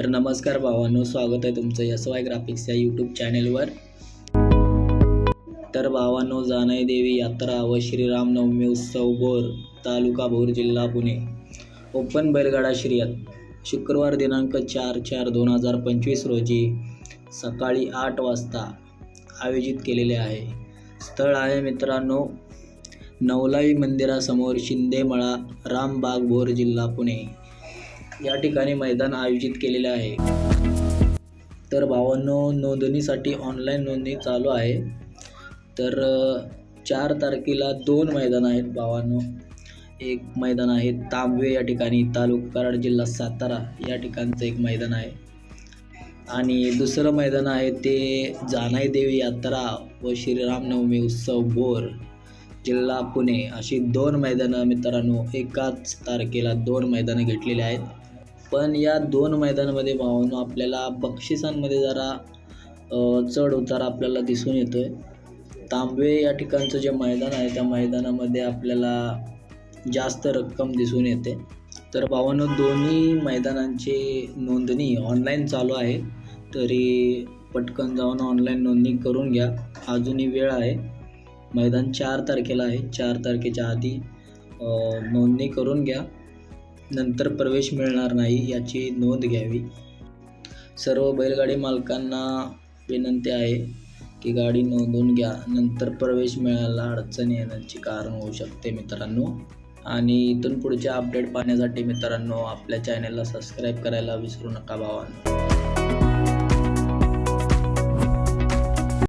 तर नमस्कार भावांनो स्वागत आहे तुमचं एस वाय ग्राफिक्स या यूट्यूब चॅनेलवर तर भावांनो जानाई देवी यात्रा व श्रीरामनवमी उत्सव बोर तालुका भोर जिल्हा पुणे. ओपन बैलगाडा शर्यत शुक्रवार दिनांक चार चार दोन हजार पंचवीस रोजी सकाळी आठ वाजता आयोजित केलेले आहे. स्थळ आहे मित्रांनो नवलाई मंदिरासमोर शिंदेमळा रामबाग भोर जिल्हा पुणे. या ठिकाणी मैदान आयोजित केलेले आहे. तर भावांनो नोंदणीसाठी ऑनलाईन नोंदणी चालू आहे. तर चार तारखेला दोन मैदान आहेत भावांनो. एक मैदान आहे तांबवे या ठिकाणी तालुका कराड जिल्हा सातारा या ठिकाणचं एक मैदान आहे. आणि दुसरं मैदान आहे ते जानाई देवी यात्रा व श्रीरामनवमी उत्सव बोर जिल्हा पुणे. अशी दोन मैदानं मित्रांनो एकाच तारखेला दोन मैदानं घेतलेली आहेत. पण या दोन मैदानामध्ये भावानो आपल्याला बक्षिसांमध्ये जरा चढ उतार आपल्याला दिसून येतो आहे तांबवे या ठिकाणचं जे मैदान आहे त्या मैदानामध्ये आपल्याला जास्त रक्कम दिसून येते. तर भावानो दोन्ही मैदानांची नोंदणी ऑनलाईन चालू आहे. तरी पटकन जाऊन ऑनलाईन नोंदणी करून घ्या. अजूनही वेळ आहे. मैदान चार तारखेला आहे. चार तारखेच्या आधी नोंदणी करून घ्या. नंतर प्रवेश मिळणार नाही याची नोंद घ्यावी. सर्व बैलगाडी मालकांना विनंती आहे की गाडी नोंदवून घ्या. नंतर प्रवेश मिळायला अडचण येण्याचे कारण होऊ शकते मित्रांनो. आणि इथून पुढचे अपडेट पाहण्यासाठी मित्रांनो आपल्या चॅनलला सबस्क्राईब करायला विसरू नका भावांनो.